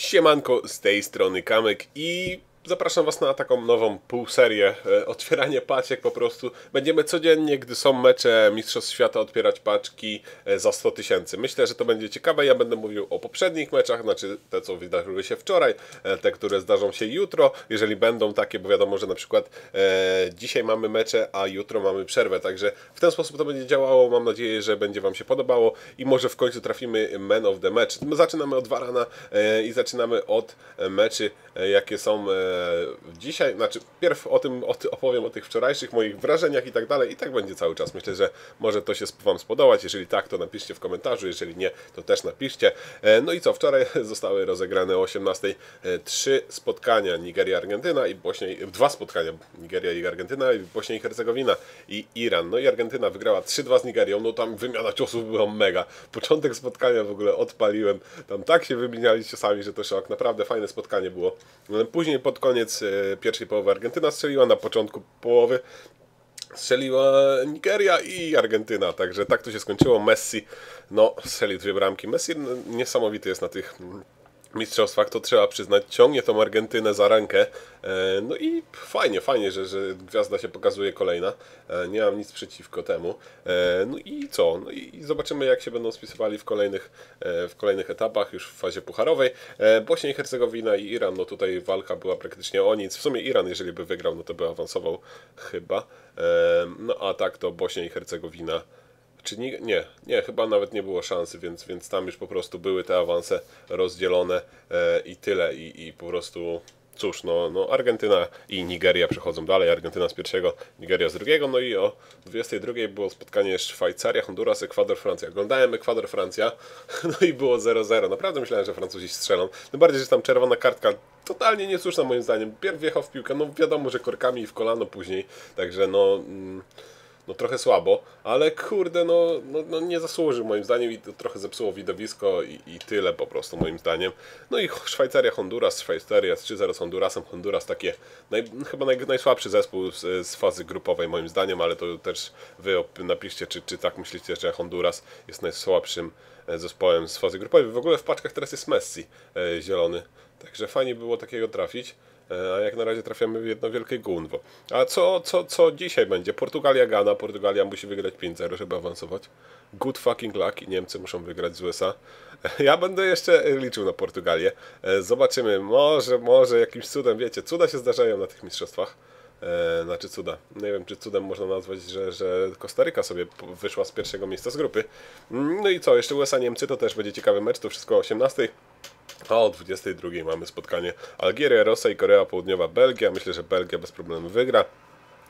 Siemanko, z tej strony Kamek i zapraszam Was na taką nową półserię e, otwieranie paczek po prostu. Będziemy codziennie, gdy są mecze Mistrzostw Świata, otwierać paczki e, za 100 tysięcy. Myślę, że to będzie ciekawe. Ja będę mówił o poprzednich meczach, znaczy te, co wydarzyły się wczoraj, e, te, które zdarzą się jutro, jeżeli będą takie, bo wiadomo, że na przykład e, dzisiaj mamy mecze, a jutro mamy przerwę, także w ten sposób to będzie działało. Mam nadzieję, że będzie Wam się podobało i może w końcu trafimy Man of the Match. My zaczynamy od Warana e, i zaczynamy od meczy, jakie są e, dzisiaj, znaczy pierw o tym o ty, opowiem o tych wczorajszych moich wrażeniach i tak dalej i tak będzie cały czas. Myślę, że może to się Wam spodobać. Jeżeli tak, to napiszcie w komentarzu, jeżeli nie, to też napiszcie. E, no i co, wczoraj zostały rozegrane o 18 e, trzy spotkania Nigeria-Argentyna i Bośnia, dwa spotkania Nigeria i Argentyna i Bośnia i Hercegowina i Iran. No i Argentyna wygrała 3-2 z Nigerią, no tam wymiana ciosów była mega. Początek spotkania w ogóle odpaliłem, tam tak się wymieniali ciosami, że to szok. Naprawdę fajne spotkanie było. Później pod koniec e, pierwszej połowy Argentyna strzeliła, na początku połowy strzeliła Nigeria i Argentyna, także tak to się skończyło. Messi, no, strzelił dwie bramki. Messi niesamowity jest na tych mistrzostwach, to trzeba przyznać, ciągnie tą Argentynę za rękę. E, no i fajnie, fajnie, że, że gwiazda się pokazuje kolejna. E, nie mam nic przeciwko temu. E, no i co? No i zobaczymy, jak się będą spisywali w kolejnych, w kolejnych etapach, już w fazie pucharowej. Bośnia i Hercegowina i Iran, no tutaj walka była praktycznie o nic. W sumie Iran, jeżeli by wygrał, no to by awansował chyba. No a tak to Bośnia i Hercegowina czy nie, nie, nie, chyba nawet nie było szansy, więc, więc tam już po prostu były te awanse rozdzielone e, i tyle. I, I po prostu cóż, no, no Argentyna i Nigeria przechodzą dalej. Argentyna z pierwszego, Nigeria z drugiego. No i o 22 było spotkanie Szwajcaria, Honduras, Ekwador, Francja. Oglądałem Ekwador, Francja, no i było 0-0. Naprawdę myślałem, że Francuzi strzelą. Tym bardziej, że tam czerwona kartka totalnie niesłuszna moim zdaniem. Pierw wjechał w piłkę, no wiadomo, że korkami i w kolano później. Także no... Mm, no trochę słabo, ale kurde, no, no, no, nie zasłużył moim zdaniem i to trochę zepsuło widowisko i, i tyle po prostu moim zdaniem. No i Szwajcaria, Honduras, Szwajcaria 3-0 z Hondurasem, Honduras takie naj, chyba naj, najsłabszy zespół z, z, fazy grupowej moim zdaniem, ale to też wy napiszcie, czy, czy tak myślicie, że Honduras jest najsłabszym e, zespołem z fazy grupowej. W ogóle w paczkach teraz jest Messi e, zielony, także fajnie było takiego trafić. E, a jak na razie trafiamy w jedno wielkie gunwo. A co, co, co dzisiaj będzie? Portugalia gana, Portugalia musi wygrać 5-0, żeby awansować. Good fucking luck i Niemcy muszą wygrać z USA. Ja będę jeszcze liczył na Portugalię. E, zobaczymy, może, może jakimś cudem, wiecie, cuda się zdarzają na tych mistrzostwach. E, znaczy cuda. Nie wiem, czy cudem można nazwać, że, że Kostaryka sobie wyszła z pierwszego miejsca z grupy. No i co, jeszcze USA-Niemcy to też będzie ciekawy mecz, to wszystko o 18. A o 22 mamy spotkanie Algieria, Rosja i Korea Południowa, Belgia. Myślę, że Belgia bez problemu wygra.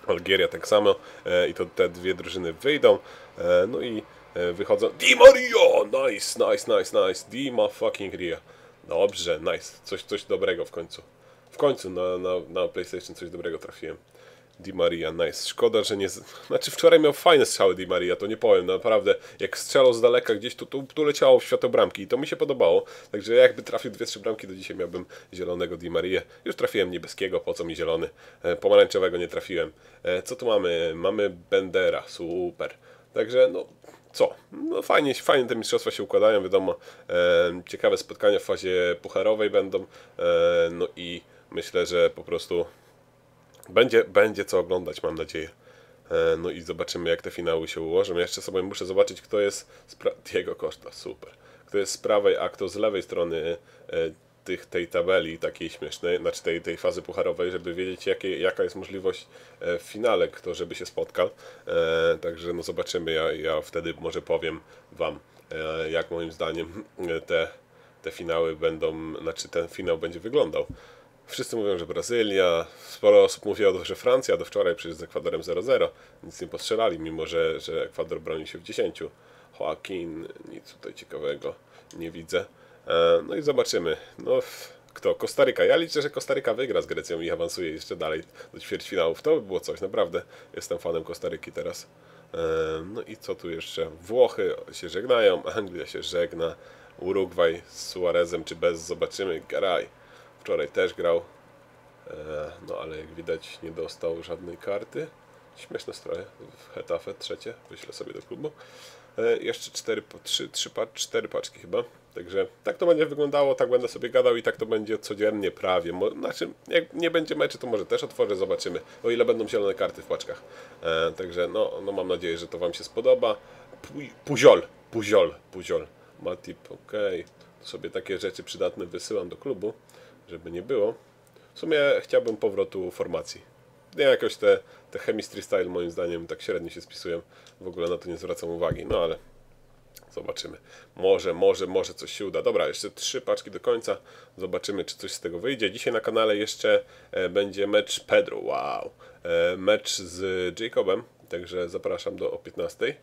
Algieria tak samo e, i to te dwie drużyny wyjdą. E, no i e, wychodzą. Di Maria! Nice, nice, nice, nice. Di ma fucking Ria. Dobrze, nice. Coś, coś dobrego w końcu. W końcu na, na, na PlayStation coś dobrego trafiłem. Di Maria, nice. Szkoda, że nie... Znaczy wczoraj miał fajne strzały Di Maria, to nie powiem, naprawdę. Jak strzelał z daleka gdzieś, to, to, to leciało w światło bramki i to mi się podobało. Także jakby trafił dwie, trzy bramki, to dzisiaj miałbym zielonego Di Maria. Już trafiłem niebieskiego, po co mi zielony? E, pomarańczowego nie trafiłem. E, co tu mamy? Mamy Bendera, super. Także no, co? No fajnie, fajnie te mistrzostwa się układają, wiadomo. E, ciekawe spotkania w fazie pucharowej będą. E, no i myślę, że po prostu będzie, będzie co oglądać, mam nadzieję. E, no i zobaczymy, jak te finały się ułożą. Ja jeszcze sobie muszę zobaczyć, kto jest z Diego Costa, super. Kto jest z prawej, a kto z lewej strony e, tych, tej tabeli takiej śmiesznej, znaczy tej, tej fazy pucharowej, żeby wiedzieć, jakie, jaka jest możliwość e, w finale, kto żeby się spotkał. Także no zobaczymy, ja, ja wtedy może powiem Wam, jak moim zdaniem te, te finały będą, znaczy ten finał będzie wyglądał. Wszyscy mówią, że Brazylia, sporo osób mówiło, że Francja do wczoraj przecież z Ekwadorem 0-0. Nic nie postrzelali, mimo że, że Ekwador broni się w 10. Joaquin, nic tutaj ciekawego nie widzę. E, no i zobaczymy. No, kto? Kostaryka. Ja liczę, że Kostaryka wygra z Grecją i awansuje jeszcze dalej do ćwierćfinałów. To by było coś, naprawdę. Jestem fanem Kostaryki teraz. E, no i co tu jeszcze? Włochy się żegnają, Anglia się żegna, Urugwaj z Suarezem czy bez, zobaczymy. Garaj Wczoraj też grał, e, no ale jak widać nie dostał żadnej karty. Śmieszne stroje w Hetafe, trzecie, wyślę sobie do klubu. E, jeszcze cztery, trzy, trzy, cztery paczki chyba. Także tak to będzie wyglądało, tak będę sobie gadał i tak to będzie codziennie prawie. Znaczy, jak nie będzie meczy, to może też otworzę, zobaczymy, o ile będą zielone karty w paczkach. E, także no, no mam nadzieję, że to Wam się spodoba. Pu- Puziol, puziol, puziol. Matip, okej. To sobie takie rzeczy przydatne wysyłam do klubu, żeby nie było. W sumie chciałbym powrotu formacji. Nie, jakoś te, te chemistry style moim zdaniem tak średnio się spisują. W ogóle na to nie zwracam uwagi, no ale Zobaczymy. Może, może, może coś się uda. Dobra, jeszcze trzy paczki do końca. Zobaczymy, czy coś z tego wyjdzie. Dzisiaj na kanale jeszcze e, będzie mecz Pedro. Wow. E, mecz z Jacobem. Także zapraszam do o 15.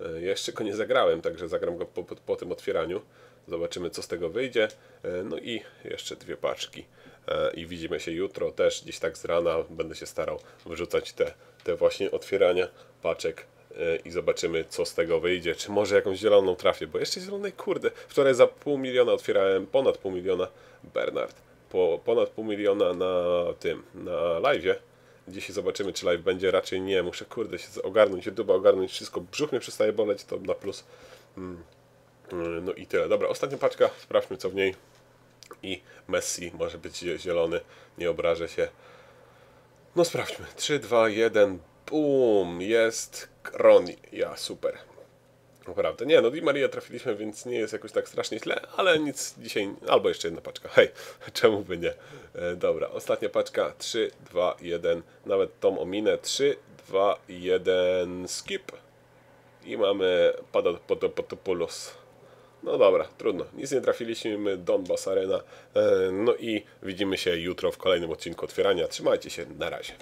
E, jeszcze go nie zagrałem, także zagram go po, po, po tym otwieraniu. Zobaczymy, co z tego wyjdzie. E, no i jeszcze dwie paczki. E, I widzimy się jutro też gdzieś tak z rana. Będę się starał wyrzucać te, te właśnie otwierania paczek e, i zobaczymy, co z tego wyjdzie. Czy może jakąś zieloną trafię, bo jeszcze zielonej, kurde. Wczoraj za pół miliona otwierałem, ponad pół miliona Bernard. Po, ponad pół miliona na tym, na live'ie. Dzisiaj zobaczymy, czy live będzie. Raczej nie. Muszę, kurde, się ogarnąć, YouTube'a ogarnąć wszystko. Brzuch mnie przestaje boleć, to na plus. Mm. Mm, No i tyle. Dobra, ostatnia paczka. Sprawdźmy, co w niej. I Messi może być zie- zielony. Nie obrażę się. No sprawdźmy. 3, 2, 1. Bum! Jest Kroni. Ja, super. Naprawdę. Nie, no Di Maria trafiliśmy, więc nie jest jakoś tak strasznie źle, ale nic dzisiaj, albo jeszcze jedna paczka. Hej, czemu by nie? E, dobra, ostatnia paczka. 3, 2, 1. Nawet tą ominę. 3, 2, 1. Skip. I mamy Padopotopoulos. No dobra, trudno. Nic nie trafiliśmy. Donbass Arena. E, no i widzimy się jutro w kolejnym odcinku otwierania. Trzymajcie się. Na razie.